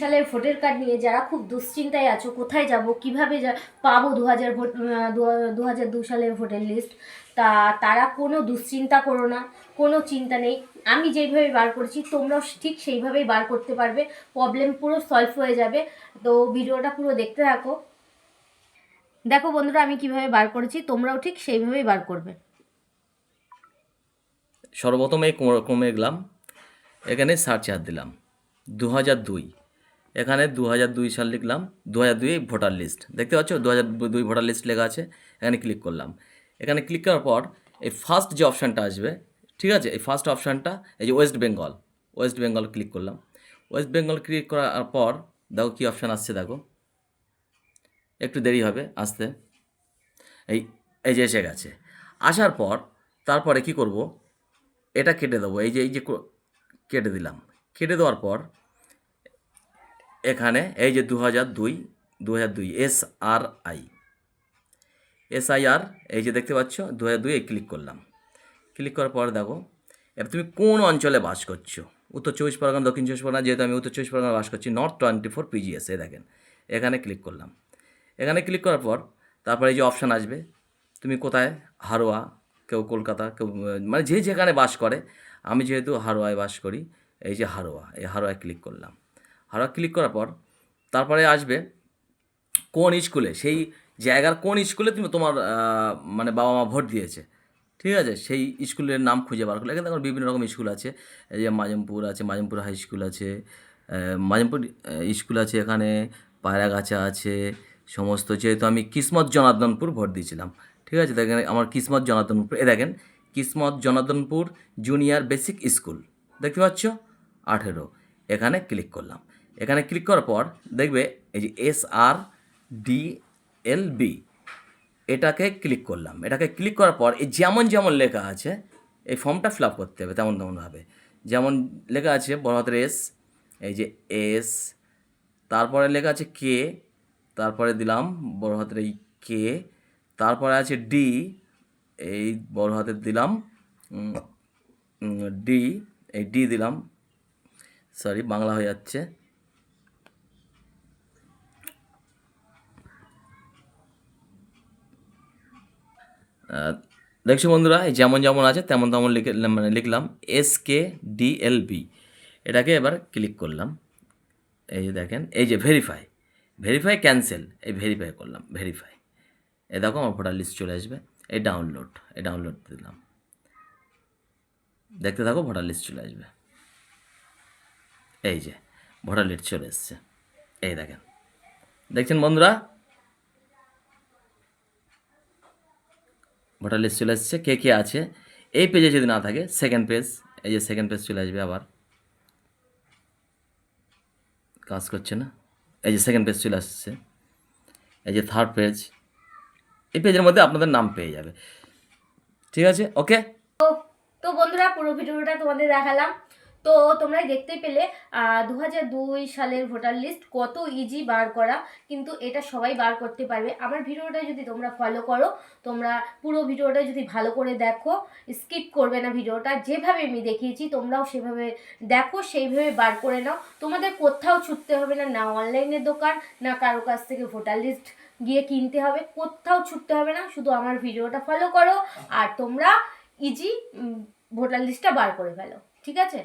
সালের voter card নিয়ে যারা খুব দুশ্চিন্তায় আছো, কোথায় যাব, কীভাবে পাবো দু হাজার ভোট দু হাজার দু সালের ভোটের লিস্ট তা তারা কোনো দুশ্চিন্তা করো না, কোনো চিন্তা নেই। আমি যেইভাবে বার করেছি, তোমরাও ঠিক সেইভাবেই বার করতে পারবে। প্রবলেম পুরো সলভ হয়ে যাবে। তো ভিডিওটা পুরো দেখতে থাকো। দেখো বন্ধুরা, আমি কীভাবে বার করেছি, তোমরাও ঠিক সেইভাবেই বার করবে। সর্বপ্রথমে ক্রম- গেলাম। এখানে সার্চ হাত দিলাম। দু হাজার দুই। এখানে দু হাজার দুই সাল লিখলাম দু হাজার দুই ভোটার লিস্ট। দেখতে পাচ্ছ? দু হাজার দুই ভোটার লিস্ট লেখা আছে, এখানে ক্লিক করলাম। এখানে ক্লিক করার পর এই ফার্স্ট যে অপশানটা আসবে, ঠিক আছে? এই ফার্স্ট অপশানটা এই যে West Bengal West Bengal click করলাম। ওয়েস্ট বেঙ্গল ক্লিক করার পর, দেখো কী অপশান আসছে, দেখো। একটু দেরি হবে, আসতে। এই এই যে এসে গেছে। আসার পর, তারপরে কি করব? এটা কেটে দেবো। এই যে এই যে কেটে দিলাম। কেটে দেওয়ার পর এখানে, এই যে দু হাজার দুই দু হাজার দুই, এস আর আই। আর, এই যে দেখতে পাচ্ছ দু হাজার দুই ক্লিক করলাম। ক্লিক করার পর দেখো, এবার তুমি কোন অঞ্চলে বাস করছ? উত্তর চব্বিশ পরগনা, দক্ষিণ চব্বিশ পরগনা, যেহেতু আমি উত্তর চব্বিশ পরগনা বাস করছি, north twenty four P G দেখেন। এখানে ক্লিক করলাম। এখানে ক্লিক করার পর, তারপরে এই যে অপশান আসবে, তুমি কোথায়? হারোয়া, কেউ কলকাতা, কেউ মানে যে যেখানে বাস করে, আমি যেহেতু হারোয়ায় বাস করি, এই যে হারোয়া, এই হারোয়ায় ক্লিক করলাম। হারোয়া ক্লিক করার পর তারপরে আসবে কোন স্কুলে সেই জায়গার কোন স্কুলে তুমি তোমার মানে বাবা মা ভোট দিয়েছে। ঠিক আছে? সেই স্কুলের নাম খুঁজে বার করলে। এখানে বিভিন্ন রকম স্কুল আছে। এই যে মাজমপুর আছে, মাজমপুর হাই স্কুল আছে মাজমপুর স্কুল আছে এখানে, পায়রাগাছা আছে, সমস্ত যেহেতু আমি কিসমত জনার্দনপুর ভোট দিয়েছিলাম। ঠিক আছে? দেখেন আমার কিসমত জনার্দনপুর এ দেখেন, Kismat Janardanpur junior basic school দেখতে পাচ্ছ? আঠেরো। এখানে ক্লিক করলাম। এখানে ক্লিক করার পর দেখবে এই যে S R D L B এটাকে ক্লিক করলাম। এটাকে ক্লিক করার পর এই যেমন যেমন লেখা আছে, এই ফর্মটা ফিল আপ করতে হবে, তেমন তেমনভাবে যেমন লেখা আছে বড় হাতের এস এই যে এস তারপরে লেখা আছে কে তারপরে দিলাম বড় হাতের এই কে তারপরে আছে ডি এই বড় হাতের দিলাম ডি এই ডি দিলাম সরি বাংলা হয়ে যাচ্ছে। দেখছ বন্ধুরা যেমন যেমন আছে তেমন তেমন লিখে মানে লিখলাম S K D L B এটাকে এবার ক্লিক করলাম। এই যে দেখেন, এই যে ভেরিফাই ভেরিফাই ক্যান্সেল এই ভেরিফাই করলাম ভেরিফাই এই দেখো, আমার ভোটার লিস্ট চলে আসবে। এই ডাউনলোড এই ডাউনলোড দিলাম। দেখতে থাকো ভোটার লিস্ট চলে আসবে। এই যে ভোটার লিস্ট চলে এসছে। এই দেখেন। দেখছেন বন্ধুরা? ভোটার লিস্ট চলে এসছে। কে কে আছে? এই পেজে যদি না থাকে সেকেন্ড পেজ এই যে সেকেন্ড পেজ চলে আসবে আবার। কাজ করছে না? এই যে সেকেন্ড পেজ চলে আসছে। এই যে থার্ড পেজ এই পেজের মধ্যে আপনাদের নাম পেয়ে যাবে। ঠিক আছে? ওকে তো বন্ধুরা, পুরো ভিডিওটা তোমাদের দেখালাম। তো তোমরাই দেখতে পেলে দু দুই সালের ভোটার লিস্ট কত ইজি বার করা, কিন্তু এটা সবাই বার করতে পারবে। আমার ভিডিওটা যদি তোমরা ফলো করো, তোমরা পুরো ভিডিওটা যদি ভালো করে দেখো স্কিপ করবে না ভিডিওটা, যেভাবে আমি দেখিয়েছি, তোমরাও সেভাবে দেখো, সেইভাবে বার করে নাও। তোমাদের কোথাও ছুটতে হবে না না অনলাইনের দোকান, না কারও কাছ থেকে ভোটার লিস্ট গিয়ে কিনতে হবে। কোথাও ছুটতে হবে না, শুধু আমার ভিডিওটা ফলো করো, আর তোমরা ইজি ভোটার লিস্টটা বার করে ফেলো। ঠিক আছে?